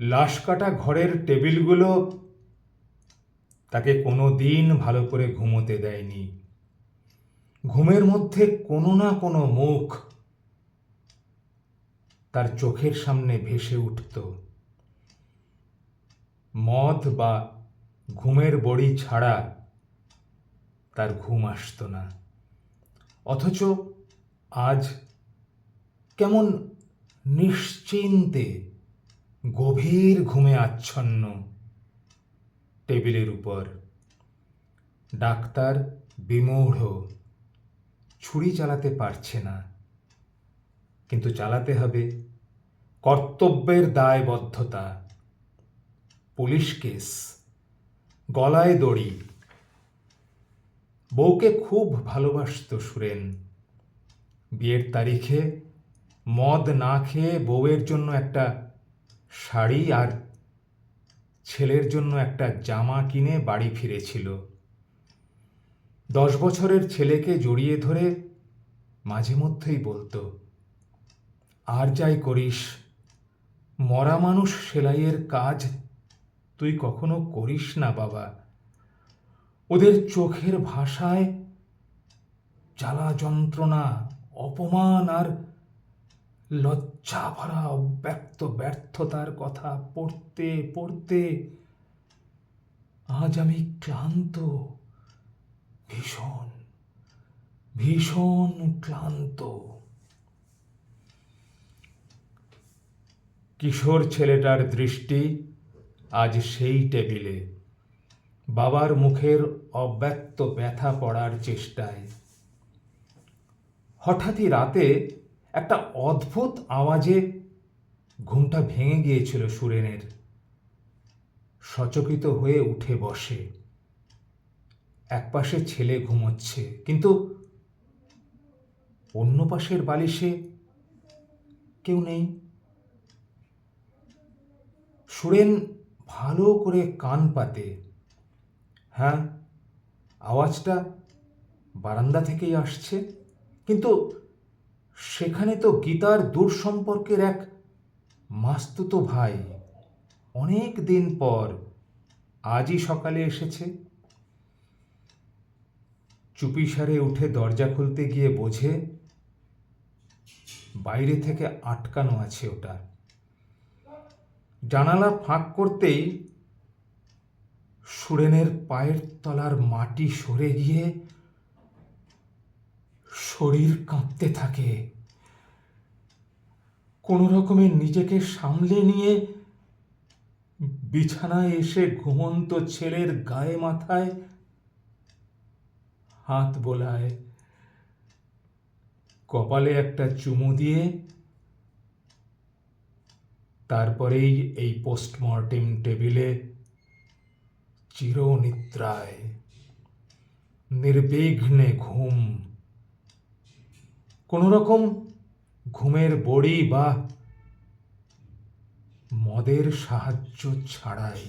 লাশ কাটা ঘরের টেবিলগুলো তাকে কোনো দিন ভালো করে ঘুমোতে দেয়নি। ঘুমের মধ্যে কোনো না কোনো মুখ তার চোখের সামনে ভেসে উঠত। মদ বা ঘুমের বড়ি ছাড়া তার ঘুম আসতো না। অথচ আজ কেমন নিশ্চিন্তে গভীর ঘুমে আচ্ছন্ন। টেবিলের উপর। ডাক্তার বিমূঢ়। ছুরি চালাতে পারছে না। কিন্তু চালাতে হবে। কর্তব্যের দায়বদ্ধতা। Police case. গলায় দড়ি। বউকে খুব ভালোবাসত সুরেন। বিয়ের তারিখে মদ না খেয়ে বউয়ের জন্য একটা শাড়ি আর ছেলের জন্য একটা জামা কিনে বাড়ি ফিরেছিল। দশ বছরের ছেলেকে জড়িয়ে ধরে মাঝে মধ্যেই বলতো, আর যাই করিস, মরা মানুষ সেলাইয়ের কাজ তুই কখনো করিস না বাবা। ওদের চোখের ভাষায় জ্বালা যন্ত্রণা, অপমান আর লজ্জা ভরা অব্যক্ত ব্যর্থতার কথা পড়তে পড়তে আজ আমি ক্লান্ত, ভীষণ ভীষণ ক্লান্ত। কিশোর ছেলেটার দৃষ্টি আজ সেই টেবিলে, বাবার মুখের অব্যক্ত ব্যথা পড়ার চেষ্টায়। হঠাৎই রাতে একটা অদ্ভুত আওয়াজে ঘুমটা ভেঙে গিয়েছিল সুরেনের। সচকিত হয়ে উঠে বসে। একপাশে ছেলে ঘুমোচ্ছে, কিন্তু অন্য পাশের বালিশে কেউ নেই। সুরেন ভালো করে কান পাতে। হ্যাঁ আওয়াজটা বারান্দা থেকেই আসছে, কিন্তু সেখানে তো গীতার দূর সম্পর্কের এক মাস্তুতো ভাই অনেক দিন পর আজই সকালে এসেছে। চুপিসারে উঠে দরজা খুলতে গিয়ে বোঝে, বাইরে থেকে আটকানো আছে ওটা। জানালা ফাঁক করতেই সুরেনের পায়ের তলার মাটি সরে গিয়ে শরীর কাঁপতে থাকে। কোনো রকমে নিজেকে সামলে নিয়ে বিছানায় এসে ঘুমন্ত ছেলের গায়ে মাথায় হাত বোলায়। কপালে একটা চুমু দিয়ে তারপরেই এই পোস্টমর্টেম টেবিলে চিরনিদ্রায়, নির্বিঘ্নে ঘুম কোনো রকম ঘুমের বড়ি বা মদের সাহায্য ছাড়াই।